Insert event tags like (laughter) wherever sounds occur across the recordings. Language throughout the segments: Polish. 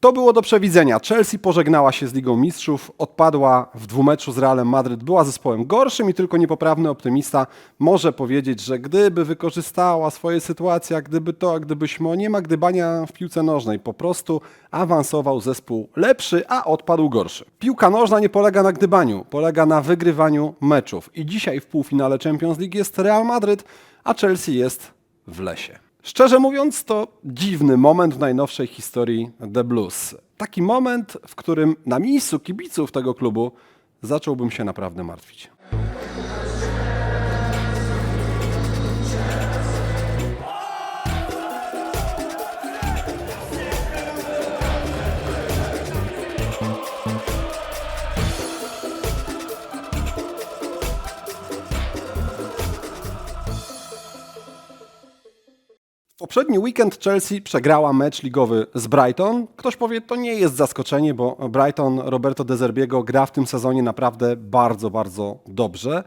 To było do przewidzenia. Chelsea pożegnała się z Ligą Mistrzów, odpadła w dwumeczu z Realem Madryt, była zespołem gorszym i tylko niepoprawny optymista może powiedzieć, że gdyby wykorzystała swoje sytuacje, gdyby to, gdybyśmy, nie ma gdybania w piłce nożnej, po prostu awansował zespół lepszy, a odpadł gorszy. Piłka nożna nie polega na gdybaniu, polega na wygrywaniu meczów i dzisiaj w półfinale Champions League jest Real Madryt, a Chelsea jest w lesie. Szczerze mówiąc, to dziwny moment w najnowszej historii The Blues. Taki moment, w którym na miejscu kibiców tego klubu zacząłbym się naprawdę martwić. Poprzedni weekend Chelsea przegrała mecz ligowy z Brighton. Ktoś powie, to nie jest zaskoczenie, bo Brighton Roberto De Zerbiego gra w tym sezonie naprawdę bardzo, bardzo dobrze.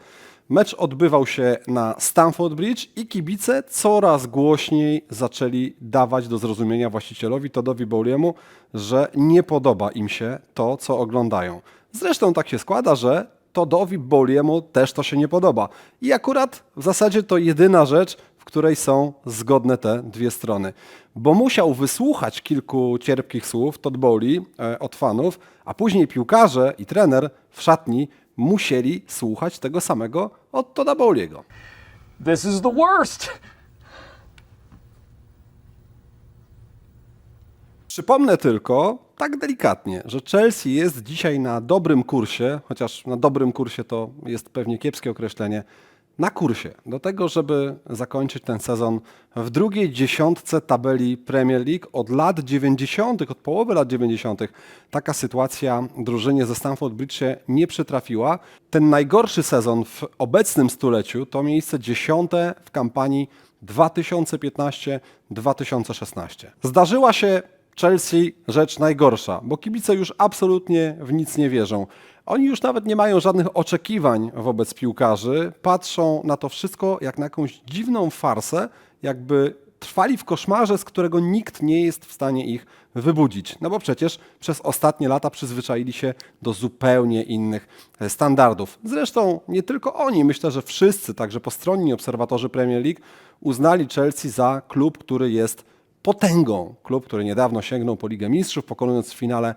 Mecz odbywał się na Stamford Bridge i kibice coraz głośniej zaczęli dawać do zrozumienia właścicielowi Todowi Bowliemu, że nie podoba im się to, co oglądają. Zresztą tak się składa, że Todowi Bowliemu też to się nie podoba. I akurat w zasadzie to jedyna rzecz, w której są zgodne te dwie strony. Bo musiał wysłuchać kilku cierpkich słów Todd Bowley od fanów, a później piłkarze i trener w szatni musieli słuchać tego samego od Todda Bowley'ego. This is the worst. Przypomnę tylko, tak delikatnie, że Chelsea jest dzisiaj na dobrym kursie, chociaż na dobrym kursie to jest pewnie kiepskie określenie, na kursie do tego, żeby zakończyć ten sezon w drugiej dziesiątce tabeli Premier League od lat 90., od połowy lat 90. Taka sytuacja drużynie ze Stamford Bridge się nie przytrafiła. Ten najgorszy sezon w obecnym stuleciu to miejsce dziesiąte w kampanii 2015-2016. Zdarzyła się Chelsea rzecz najgorsza, bo kibice już absolutnie w nic nie wierzą. Oni już nawet nie mają żadnych oczekiwań wobec piłkarzy, patrzą na to wszystko jak na jakąś dziwną farsę, jakby trwali w koszmarze, z którego nikt nie jest w stanie ich wybudzić. No bo przecież przez ostatnie lata przyzwyczaili się do zupełnie innych e, standardów. Zresztą nie tylko oni, myślę, że wszyscy, także postronni obserwatorzy Premier League, uznali Chelsea za klub, który jest potęgą. Klub, który niedawno sięgnął po Ligę Mistrzów, pokonując w finale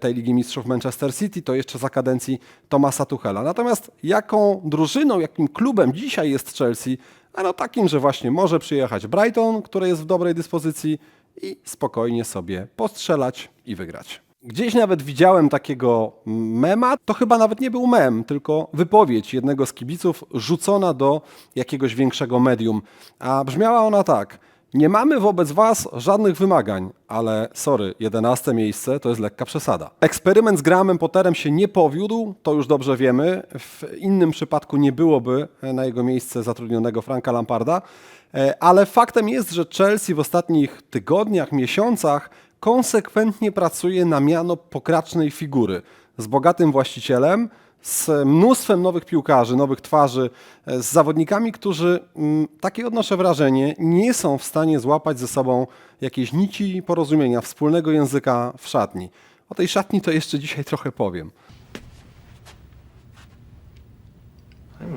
tej Ligi Mistrzów Manchester City, to jeszcze za kadencji Tomasa Tuchela. Natomiast jaką drużyną, jakim klubem dzisiaj jest Chelsea? Ano takim, że właśnie może przyjechać Brighton, który jest w dobrej dyspozycji i spokojnie sobie postrzelać i wygrać. Gdzieś nawet widziałem takiego mema, to chyba nawet nie był mem, tylko wypowiedź jednego z kibiców rzucona do jakiegoś większego medium. A brzmiała ona tak. Nie mamy wobec Was żadnych wymagań, ale sorry, 11 miejsce to jest lekka przesada. Eksperyment z Grahamem Potterem się nie powiódł, to już dobrze wiemy. W innym przypadku nie byłoby na jego miejsce zatrudnionego Franka Lamparda, E, ale faktem jest, że Chelsea w ostatnich tygodniach, miesiącach konsekwentnie pracuje na miano pokracznej figury z bogatym właścicielem, z mnóstwem nowych piłkarzy, nowych twarzy, e, z zawodnikami, którzy, mm, takie odnoszę wrażenie, nie są w stanie złapać ze sobą jakiejś nici porozumienia, wspólnego języka w szatni. O tej szatni to jeszcze dzisiaj trochę powiem.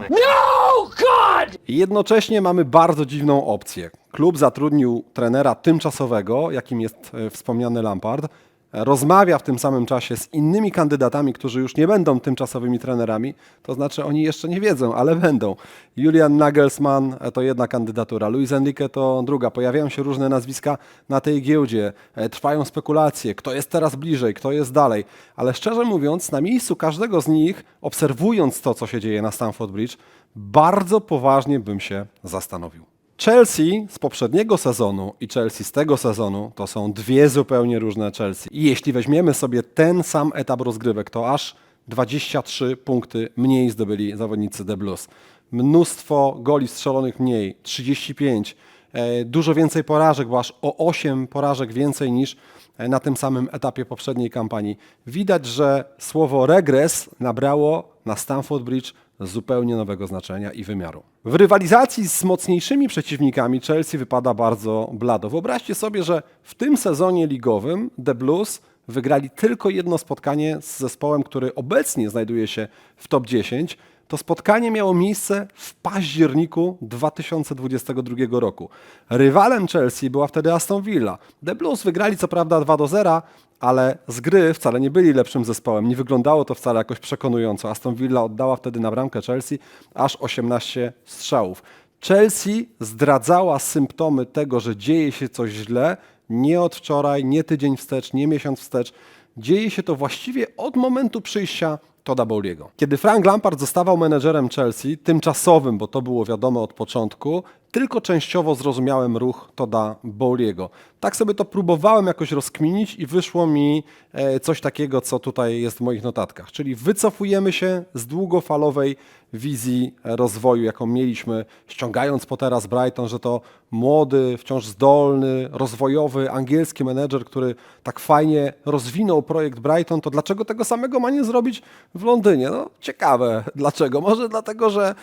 No, God! Jednocześnie mamy bardzo dziwną opcję. Klub zatrudnił trenera tymczasowego, jakim jest e, wspomniany Lampard. Rozmawia w tym samym czasie z innymi kandydatami, którzy już nie będą tymczasowymi trenerami. To znaczy oni jeszcze nie wiedzą, ale będą. Julian Nagelsmann e, to jedna kandydatura, Luis Enrique to druga. Pojawiają się różne nazwiska na tej giełdzie. E, Trwają spekulacje, kto jest teraz bliżej, kto jest dalej. Ale szczerze mówiąc, na miejscu każdego z nich, obserwując to, co się dzieje na Stamford Bridge, bardzo poważnie bym się zastanowił. Chelsea z poprzedniego sezonu i Chelsea z tego sezonu to są dwie zupełnie różne Chelsea. I jeśli weźmiemy sobie ten sam etap rozgrywek, to aż 23 punkty mniej zdobyli zawodnicy The Blues. Mnóstwo goli strzelonych mniej, 35. e, dużo więcej porażek, bo aż o 8 porażek więcej niż e, na tym samym etapie poprzedniej kampanii. Widać, że słowo regres nabrało na Stamford Bridge zupełnie nowego znaczenia i wymiaru. W rywalizacji z mocniejszymi przeciwnikami Chelsea wypada bardzo blado. Wyobraźcie sobie, że w tym sezonie ligowym The Blues wygrali tylko jedno spotkanie z zespołem, który obecnie znajduje się w top 10. To spotkanie miało miejsce w październiku 2022 roku. Rywalem Chelsea była wtedy Aston Villa. The Blues wygrali co prawda 2 do 0, ale z gry wcale nie byli lepszym zespołem. Nie wyglądało to wcale jakoś przekonująco. Aston Villa oddała wtedy na bramkę Chelsea aż 18 strzałów. Chelsea zdradzała symptomy tego, że dzieje się coś źle nie od wczoraj, nie tydzień wstecz, nie miesiąc wstecz. Dzieje się to właściwie od momentu przyjścia Toda Bowliego. Kiedy Frank Lampard zostawał menedżerem Chelsea, tymczasowym, bo to było wiadomo od początku, tylko częściowo zrozumiałem ruch Toda Bowliego. Tak sobie to próbowałem jakoś rozkminić i wyszło mi e, coś takiego, co tutaj jest w moich notatkach. Czyli wycofujemy się z długofalowej wizji rozwoju, jaką mieliśmy, ściągając Pottera z Brighton, że to młody, wciąż zdolny, rozwojowy, angielski menedżer, który tak fajnie rozwinął projekt Brighton, to dlaczego tego samego ma nie zrobić w Londynie? No ciekawe, (laughs) dlaczego? Może dlatego, że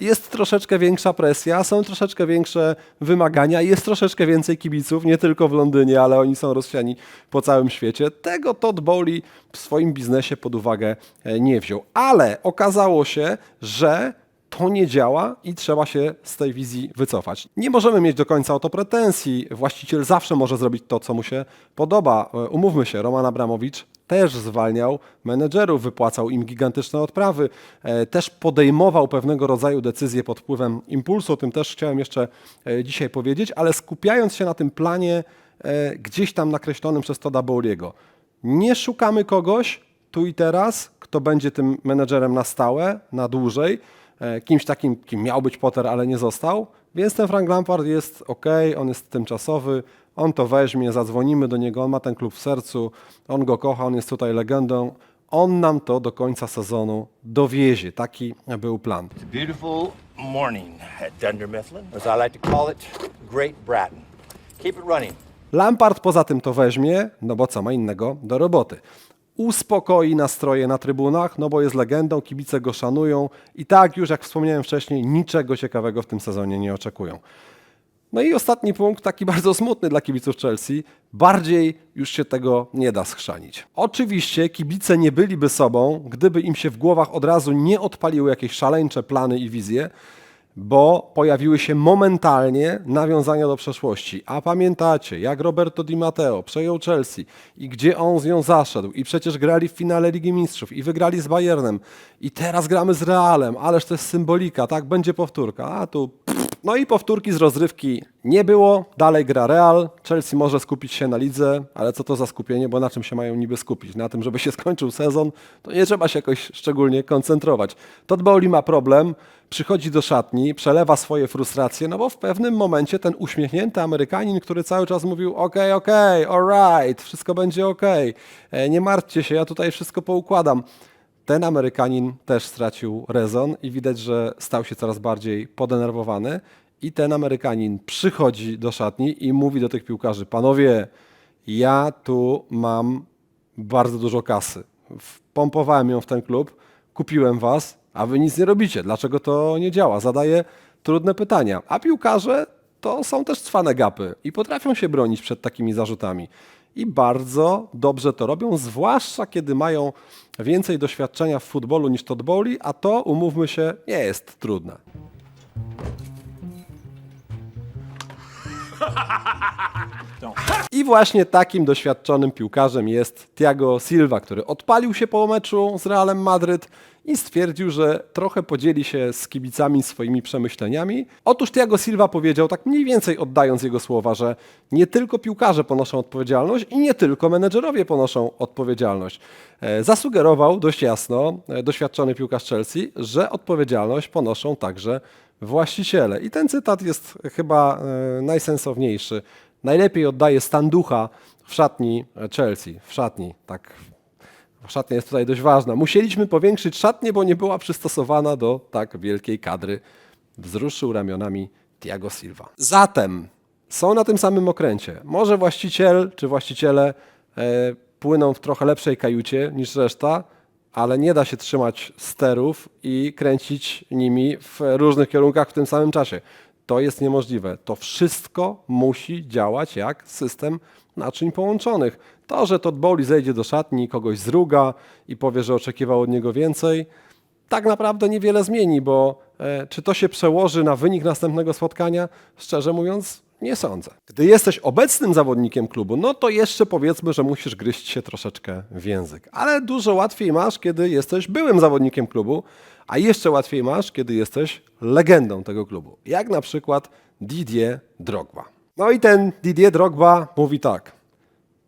jest troszeczkę większa presja, są troszeczkę większe wymagania, jest troszeczkę więcej kibiców, nie tylko w Londynie, ale oni są rozsiani po całym świecie. Tego Todd Bowley w swoim biznesie pod uwagę e, nie wziął. Ale okazało się, że to nie działa i trzeba się z tej wizji wycofać. Nie możemy mieć do końca o to pretensji. Właściciel zawsze może zrobić to, co mu się podoba. E, Umówmy się, Roman Abramowicz też zwalniał menedżerów, wypłacał im gigantyczne odprawy, e, też podejmował pewnego rodzaju decyzje pod wpływem impulsu. O tym też chciałem jeszcze e, dzisiaj powiedzieć, ale skupiając się na tym planie gdzieś tam nakreślonym przez Toda Bowliego. Nie szukamy kogoś tu i teraz, kto będzie tym menedżerem na stałe, na dłużej, kimś takim, kim miał być Potter, ale nie został. Więc ten Frank Lampard jest ok, on jest tymczasowy, on to weźmie, zadzwonimy do niego, on ma ten klub w sercu, on go kocha, on jest tutaj legendą. On nam to do końca sezonu dowiezie. Taki był plan. It's a beautiful morning at Dunder Mifflin, as I like to call it, Great Bratton. Keep it running. Lampard poza tym to weźmie, no bo co ma innego do roboty. Uspokoi nastroje na trybunach, no bo jest legendą, kibice go szanują i tak już jak wspomniałem wcześniej, niczego ciekawego w tym sezonie nie oczekują. No i ostatni punkt, taki (laughs) bardzo smutny dla kibiców Chelsea. Bardziej już się tego nie da schrzanić. Oczywiście kibice nie byliby sobą, gdyby im się w głowach od razu nie odpaliły jakieś szaleńcze plany i wizje, bo pojawiły się momentalnie nawiązania do przeszłości. A pamiętacie, jak Roberto Di Matteo przejął Chelsea i gdzie on z nią zaszedł i przecież grali w finale Ligi Mistrzów i wygrali z Bayernem i teraz gramy z Realem, ależ to jest symbolika, tak? Będzie powtórka. A tu no i powtórki z rozrywki nie było, dalej gra Real, Chelsea może skupić się na lidze, ale co to za skupienie, bo na czym się mają niby skupić? Na tym, żeby się (laughs) skończył sezon, to nie trzeba się jakoś szczególnie koncentrować. Todd Bowley ma problem, przychodzi do szatni, przelewa swoje frustracje, no bo w pewnym momencie ten uśmiechnięty Amerykanin, który cały czas mówił ok, ok, alright, wszystko będzie ok, e, nie martwcie się, ja tutaj wszystko poukładam ten Amerykanin też stracił rezon i widać, że stał się coraz bardziej podenerwowany. I ten Amerykanin przychodzi do szatni i mówi do tych piłkarzy: Panowie, ja tu mam bardzo dużo kasy. Wpompowałem ją w ten klub, kupiłem was, a wy nic nie robicie. Dlaczego to nie działa? Zadaję trudne pytania. A piłkarze to są też cwane gapy i potrafią się bronić przed takimi zarzutami. I bardzo dobrze to robią, zwłaszcza kiedy mają więcej doświadczenia w futbolu niż Todd Bowley, a to, umówmy się, nie jest trudne. I właśnie takim doświadczonym piłkarzem jest Thiago Silva, który odpalił się po meczu z Realem Madryt i stwierdził, że trochę podzieli się z kibicami swoimi przemyśleniami. Otóż Thiago Silva powiedział, tak mniej więcej oddając jego słowa, że nie tylko piłkarze ponoszą odpowiedzialność i nie tylko menedżerowie ponoszą odpowiedzialność. E, Zasugerował dość jasno e, doświadczony piłkarz Chelsea, że odpowiedzialność ponoszą także właściciele. I ten cytat jest chyba e, najsensowniejszy. Najlepiej oddaje stan ducha w szatni Chelsea. W szatni, tak. Szatnia jest tutaj dość ważna. Musieliśmy powiększyć szatnię, bo nie była przystosowana do tak wielkiej kadry. Wzruszył ramionami Thiago Silva. Zatem są na tym samym okręcie. Może właściciel czy właściciele e, płyną w trochę lepszej kajucie niż reszta, ale nie da się trzymać sterów i kręcić nimi w różnych kierunkach w tym samym czasie. To jest niemożliwe. To wszystko musi działać jak system naczyń połączonych. To, że Todd Bowley zejdzie do szatni, kogoś zruga i powie, że oczekiwał od niego więcej, tak naprawdę niewiele zmieni, bo e, czy to się przełoży na wynik następnego spotkania? Szczerze mówiąc, nie sądzę. Gdy jesteś obecnym zawodnikiem klubu, no to jeszcze powiedzmy, że musisz gryźć się troszeczkę w język. Ale dużo łatwiej masz, kiedy jesteś byłym zawodnikiem klubu, a jeszcze łatwiej masz, kiedy jesteś legendą tego klubu. Jak na przykład Didier Drogba. No i ten Didier Drogba mówi tak.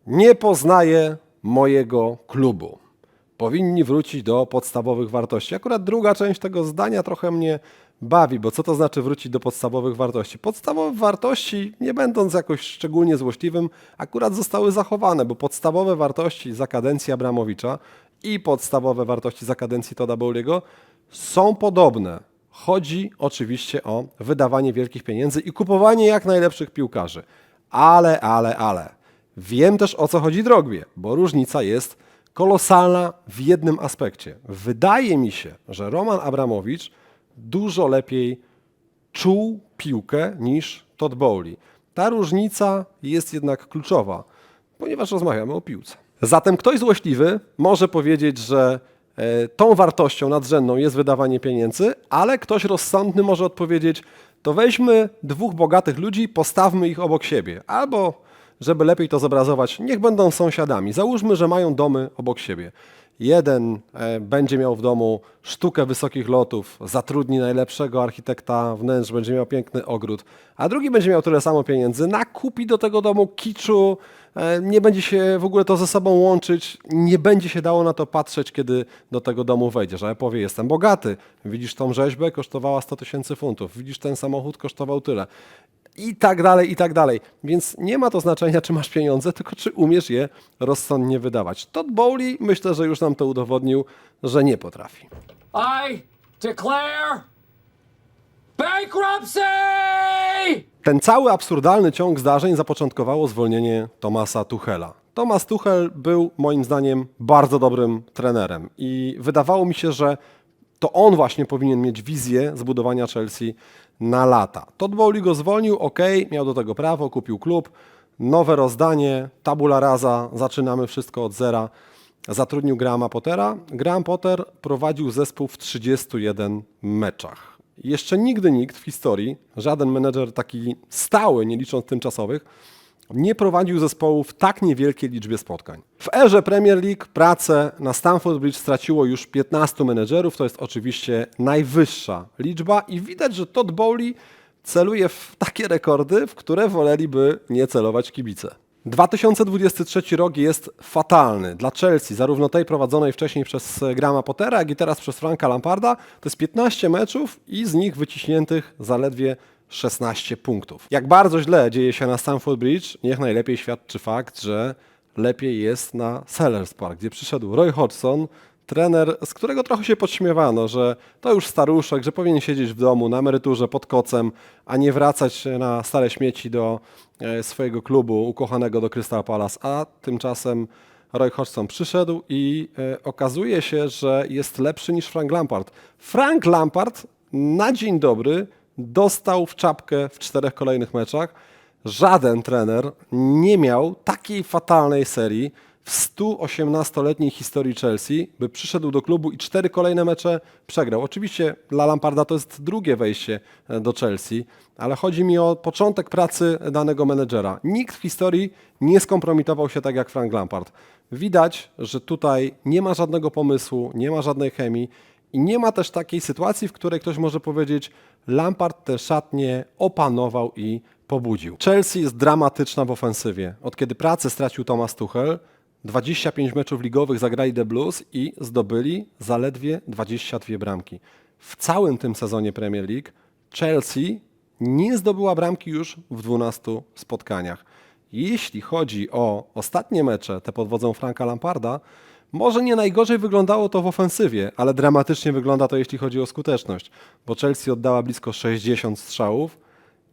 Nie poznaję mojego klubu. Powinni wrócić do podstawowych wartości. Akurat druga część tego zdania trochę mnie bawi, bo co to znaczy wrócić do podstawowych wartości? Podstawowe wartości, nie będąc jakoś szczególnie złośliwym, akurat zostały zachowane, bo podstawowe wartości za kadencji Abramowicza i podstawowe wartości za kadencji Toda Bowley'ego są podobne. Chodzi oczywiście o wydawanie wielkich pieniędzy i kupowanie jak najlepszych piłkarzy. Ale, ale, ale. Wiem też o co chodzi Drogbie, bo różnica jest kolosalna w jednym aspekcie. Wydaje mi się, że Roman Abramowicz dużo lepiej czuł piłkę niż Todd Bowley. Ta różnica jest jednak kluczowa, ponieważ rozmawiamy o piłce. Zatem ktoś złośliwy może powiedzieć, że e, tą wartością nadrzędną jest wydawanie pieniędzy, ale ktoś rozsądny może odpowiedzieć, to weźmy dwóch bogatych ludzi, postawmy ich obok siebie. Albo, żeby lepiej to zobrazować, niech będą sąsiadami. Załóżmy, że mają domy obok siebie. Jeden e, będzie miał w domu sztukę wysokich lotów, zatrudni najlepszego architekta wnętrz, będzie miał piękny ogród, a drugi będzie miał tyle samo pieniędzy, nakupi do tego domu kiczu, e, nie będzie się w ogóle to ze sobą łączyć, nie będzie się dało na to patrzeć, kiedy do tego domu wejdziesz, ale powie, jestem bogaty, widzisz tą rzeźbę, kosztowała 100 tysięcy funtów, widzisz ten samochód, kosztował tyle i tak dalej, i tak dalej. Więc nie ma to znaczenia, czy masz pieniądze, tylko czy umiesz je rozsądnie wydawać. Todd Bowley myślę, że już nam to udowodnił, że nie potrafi. I declare bankruptcy! Ten cały absurdalny ciąg zdarzeń zapoczątkowało zwolnienie Tomasa Tuchela. Tomas Tuchel był moim zdaniem bardzo dobrym trenerem i wydawało mi się, że to on właśnie powinien mieć wizję zbudowania Chelsea na lata. Todd Bowley go zwolnił, ok, miał do tego prawo, kupił klub, nowe rozdanie, tabula rasa, zaczynamy wszystko od zera. Zatrudnił Grahama Pottera. Graham Potter prowadził zespół w 31 meczach. Jeszcze nigdy nikt w historii, żaden menedżer taki stały, nie licząc tymczasowych, nie prowadził zespołu w tak niewielkiej liczbie spotkań. W erze Premier League pracę na Stamford Bridge straciło już 15 menedżerów, to jest oczywiście najwyższa liczba i widać, że Todd Bowley celuje w takie rekordy, w które woleliby nie celować kibice. 2023 rok jest fatalny dla Chelsea, zarówno tej prowadzonej wcześniej przez Grama Pottera, jak i teraz przez Franka Lamparda. To jest 15 meczów i z nich wyciśniętych zaledwie 16 punktów. Jak bardzo źle dzieje się na Stamford Bridge, niech najlepiej świadczy fakt, że lepiej jest na Sellers Park, gdzie przyszedł Roy Hodgson, trener, z którego trochę się podśmiewano, że to już staruszek, że powinien siedzieć w domu na emeryturze pod kocem, a nie wracać na stare śmieci do e, swojego klubu ukochanego do Crystal Palace, a tymczasem Roy Hodgson przyszedł i e, okazuje się, że jest lepszy niż Frank Lampard. Frank Lampard na dzień dobry dostał w czapkę w czterech kolejnych meczach. Żaden trener nie miał takiej fatalnej serii w 118-letniej historii Chelsea, by przyszedł do klubu i cztery kolejne mecze przegrał. Oczywiście dla Lamparda to jest drugie wejście e, do Chelsea, ale chodzi mi o początek pracy danego menedżera. Nikt w historii nie skompromitował się tak jak Frank Lampard. Widać, że tutaj nie ma żadnego pomysłu, nie ma żadnej chemii i nie ma też takiej sytuacji, w której ktoś może powiedzieć, Lampard tę szatnię opanował i pobudził. Chelsea jest dramatyczna w ofensywie. Od kiedy pracę stracił Thomas Tuchel, 25 meczów ligowych zagrali The Blues i zdobyli zaledwie 22 bramki. W całym tym sezonie Premier League Chelsea nie zdobyła bramki już w 12 spotkaniach. Jeśli chodzi o ostatnie mecze, te pod wodzą Franka Lamparda, może nie najgorzej wyglądało to w ofensywie, ale dramatycznie wygląda to, jeśli chodzi o skuteczność, bo Chelsea oddała blisko 60 strzałów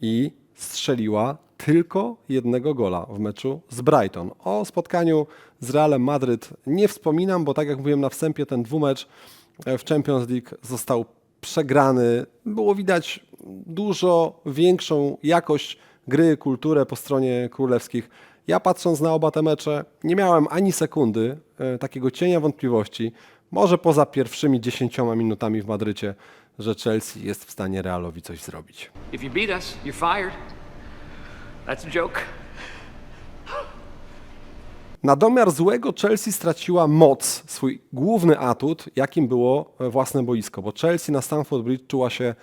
i strzeliła tylko jednego gola w meczu z Brighton. O spotkaniu z Realem Madryt nie wspominam, bo tak jak mówiłem na wstępie, ten dwumecz e, w Champions League został przegrany. Było widać dużo większą jakość gry, kulturę po stronie królewskich. Ja patrząc na oba te mecze, nie miałem ani sekundy e, takiego cienia wątpliwości, może poza pierwszymi 10 minutami w Madrycie, że Chelsea jest w stanie Realowi coś zrobić. If you beat us, you're fired. That's a joke. Na domiar złego Chelsea straciła moc, swój główny atut, jakim było e, własne boisko, bo Chelsea na Stamford Bridge czuła się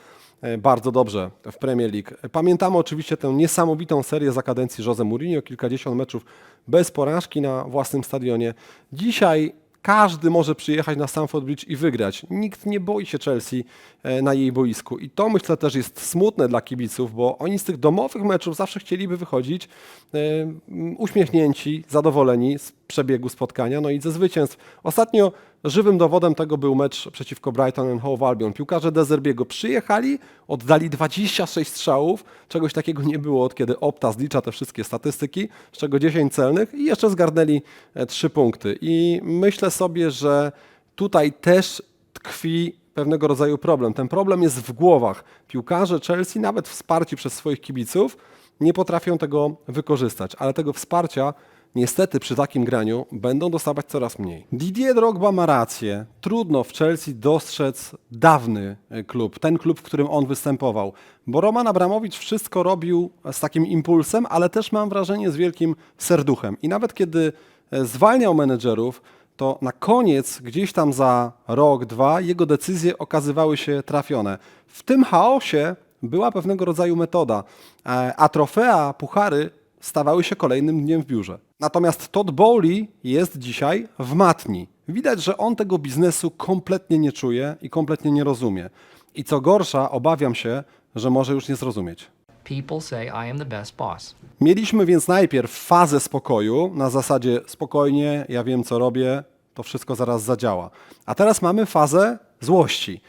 bardzo dobrze w Premier League. Pamiętamy oczywiście tę niesamowitą serię za kadencji Jose Mourinho, kilkadziesiąt meczów bez porażki na własnym stadionie. Dzisiaj każdy może przyjechać na Stamford Bridge i wygrać. Nikt nie boi się Chelsea e, na jej boisku. I to myślę też jest smutne dla kibiców, bo oni z tych domowych meczów zawsze chcieliby wychodzić e, uśmiechnięci, zadowoleni z przebiegu spotkania, no i ze zwycięstw. Ostatnio żywym dowodem tego był mecz przeciwko Brighton and Hove Albion. Piłkarze Dezerbiego przyjechali, oddali 26 strzałów, czegoś takiego nie było od kiedy Opta zlicza te wszystkie statystyki, z czego 10 celnych i jeszcze zgarnęli 3 punkty. I myślę sobie, że tutaj też tkwi pewnego rodzaju problem. Ten problem jest w głowach. Piłkarze Chelsea, nawet wsparci przez swoich kibiców, nie potrafią tego wykorzystać, ale tego wsparcia niestety przy takim graniu będą dostawać coraz mniej. Didier Drogba ma rację. Trudno w Chelsea dostrzec dawny e, klub, ten klub, w którym on występował. Bo Roman Abramowicz wszystko robił z takim impulsem, ale też mam wrażenie z wielkim serduchem. I nawet kiedy e, zwalniał menedżerów, to na koniec, gdzieś tam za rok, dwa, jego decyzje okazywały się trafione. W tym chaosie była pewnego rodzaju metoda, e, a trofea, puchary stawały się kolejnym dniem w biurze. Natomiast Todd Bowley jest dzisiaj w matni. Widać, że on tego biznesu kompletnie nie czuje i kompletnie nie rozumie. I co gorsza, obawiam się, że może już nie zrozumieć. People say I am the best boss. Mieliśmy więc najpierw fazę spokoju, na zasadzie spokojnie, ja wiem co robię, to wszystko zaraz zadziała. A teraz mamy fazę złości.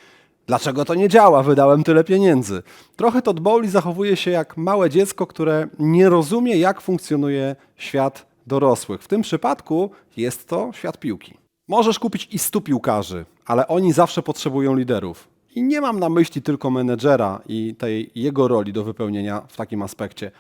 Dlaczego to nie działa? Wydałem tyle pieniędzy. Trochę Todd Bowley zachowuje się jak małe dziecko, które nie rozumie, jak funkcjonuje świat dorosłych. W tym przypadku jest to świat piłki. Możesz kupić i stu piłkarzy, ale oni zawsze potrzebują liderów. I nie mam na myśli tylko menedżera i tej jego roli do wypełnienia w takim aspekcie.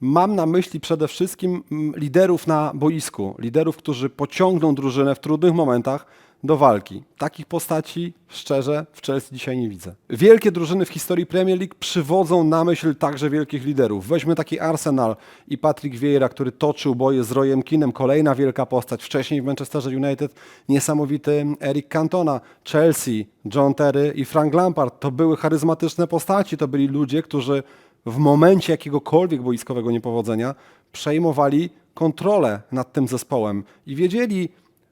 Mam na myśli przede wszystkim mm, liderów na boisku, liderów, którzy pociągną drużynę w trudnych momentach do walki. Takich postaci, szczerze, w Chelsea dzisiaj nie widzę. Wielkie drużyny w historii Premier League przywodzą na myśl także wielkich liderów. Weźmy taki Arsenal i Patrick Vieira, który toczył boje z Royem Kinem, kolejna wielka postać. Wcześniej w Manchesterze United niesamowity Eric Cantona, Chelsea, John Terry i Frank Lampard. To były charyzmatyczne postaci, to byli ludzie, którzy w momencie jakiegokolwiek boiskowego niepowodzenia przejmowali kontrolę nad tym zespołem i wiedzieli,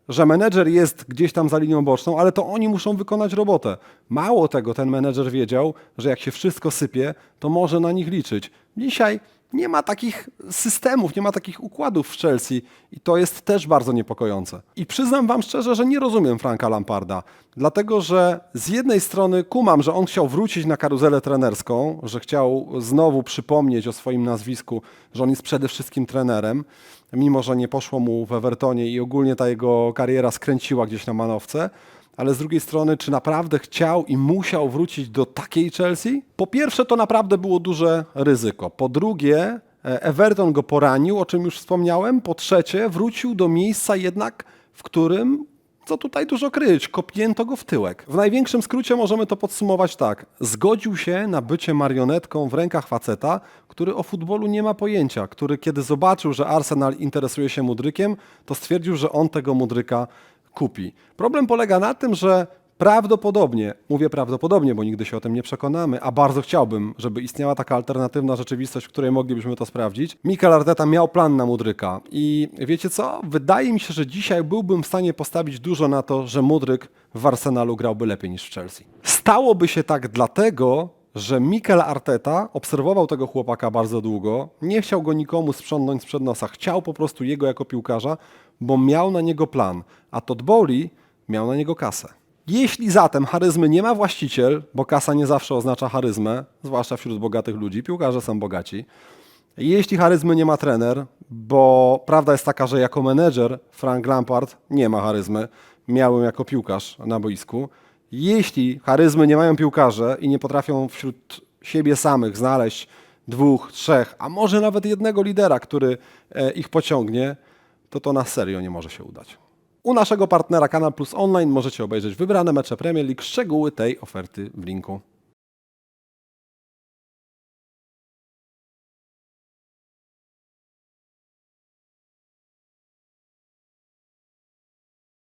że menedżer jest gdzieś tam za linią boczną, ale to oni muszą wykonać robotę. Mało tego, ten menedżer wiedział, że jak się wszystko sypie, to może na nich liczyć. Dzisiaj nie ma takich systemów, nie ma takich układów w Chelsea i to jest też bardzo niepokojące. I przyznam wam szczerze, że nie rozumiem Franka Lamparda, dlatego że z jednej strony kumam, że on chciał wrócić na karuzelę trenerską, że chciał znowu przypomnieć o swoim nazwisku, że on jest przede wszystkim trenerem, mimo że nie poszło mu w Evertonie i ogólnie ta jego kariera skręciła gdzieś na manowce. Ale z drugiej strony, czy naprawdę chciał i musiał wrócić do takiej Chelsea? Po pierwsze, to naprawdę było duże ryzyko. Po drugie, e, Everton go poranił, o czym już wspomniałem. Po trzecie, wrócił do miejsca jednak, w którym, co tutaj dużo kryć, kopnięto go w tyłek. W największym skrócie możemy to podsumować tak. Zgodził się na bycie marionetką w rękach faceta, który o futbolu nie ma pojęcia, który kiedy zobaczył, że Arsenal interesuje się Mudrykiem, to stwierdził, że on tego Mudryka kupi. Problem polega na tym, że prawdopodobnie, mówię prawdopodobnie, bo nigdy się o tym nie przekonamy, a bardzo chciałbym, żeby istniała taka alternatywna rzeczywistość, w której moglibyśmy to sprawdzić. Mikel Arteta miał plan na Mudryka i wiecie co? Wydaje mi się, że dzisiaj byłbym w stanie postawić dużo na to, że Mudryk w Arsenalu grałby lepiej niż w Chelsea. Stałoby się tak dlatego, że Mikel Arteta obserwował tego chłopaka bardzo długo, nie chciał go nikomu sprzątnąć sprzed nosa, chciał po prostu jego jako piłkarza, bo miał na niego plan, a Todd Bowley miał na niego kasę. Jeśli zatem charyzmy nie ma właściciel, bo kasa nie zawsze oznacza charyzmę, zwłaszcza wśród bogatych ludzi, piłkarze są bogaci. Jeśli charyzmy nie ma trener, bo prawda jest taka, że jako menedżer Frank Lampard nie ma charyzmy, miał ją jako piłkarz na boisku. Jeśli charyzmy nie mają piłkarze i nie potrafią wśród siebie samych znaleźć dwóch, trzech, a może nawet jednego lidera, który e, ich pociągnie, to to na serio nie może się udać. U naszego partnera Kanal Plus Online możecie obejrzeć wybrane mecze Premier League, szczegóły tej oferty w linku.